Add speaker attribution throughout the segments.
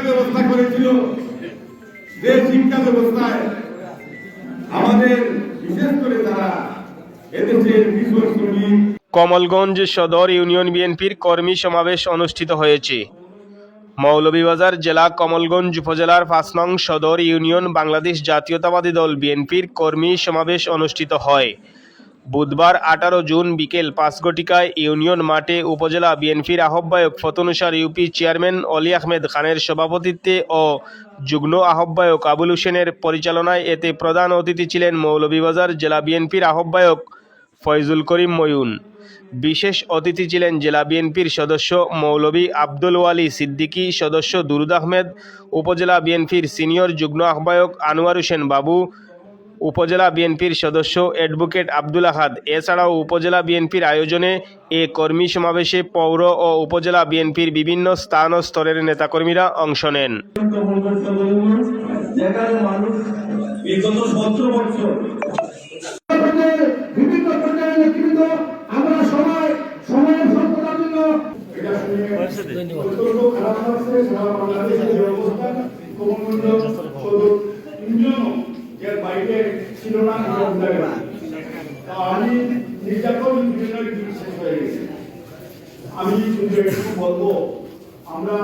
Speaker 1: শিক্ষা ব্যবস্থা করেছিল। যে শিক্ষা ব্যবস্থায় আমাদের, বিশেষ করে তারা এদেশের কৃষক শ্রমিক।
Speaker 2: কমলগঞ্জ সদর ইউনিয়ন বিএনপির কর্মী সমাবেশ অনুষ্ঠিত হয়েছে। মৌলভীবাজার জেলা কমলগঞ্জ উপজেলার পাঁচ নং সদর ইউনিয়ন বাংলাদেশ জাতীয়তাবাদী দল বিএনপির কর্মী সমাবেশ অনুষ্ঠিত হয়। বুধবার আঠারো জুন বিকেল পাঁচগটিকায় ইউনিয়ন মাঠে উপজেলা বিএনপির আহ্বায়ক ফতনুসার ইউপি চেয়ারম্যান অলি আহমেদ খানের সভাপতিত্বে ও যুগ্ম আহ্বায়ক আবুল হোসেনের পরিচালনায় এতে প্রধান অতিথি ছিলেন মৌলভীবাজার জেলা বিএনপির আহ্বায়ক ফয়জুল করিম ময়ুন বিশেষ অতিথি ছিলেন জেলা বিএনপির সদস্য মৌলভী আব্দুল ওয়ালি সিদ্দিকী, সদস্য দুরুদ আহমেদ, উপজেলা বিএনপির সিনিয়র যুগ্ম আহ্বায়ক আনোয়ার হোসেন বাবু উপজেলা বিএনপির সদস্য অ্যাডভোকেট আব্দুল আহাদ। এছাড়াও উপজেলা বিএনপির আয়োজনে এ কর্মী সমাবেশে পৌর ও উপজেলা বিএনপির বিভিন্ন স্থান ও স্তরের নেতাকর্মীরা অংশ নেন।
Speaker 1: বাইরে ছিল না আমি নির্যাতন আমি একটু বলব, আমরা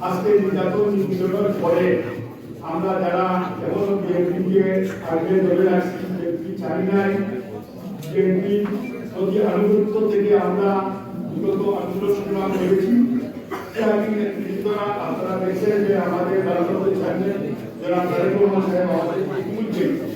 Speaker 1: আজকে নির্যাতন ইউনিয়নের পরে আমরা যারা এখনও বিএনপিকে আগে ধরে রাখছি বিএনপি চাই নাই বিএনপি প্রতি আনুগত্য থেকে আমরা বিগত আন্দোলন সংগ্রাম করেছি আপনারা দেখছেন যে আমাদের রাজনৈতিক সামনে যারা তারেক রহমান সাহেব আমাদের ജീവിതം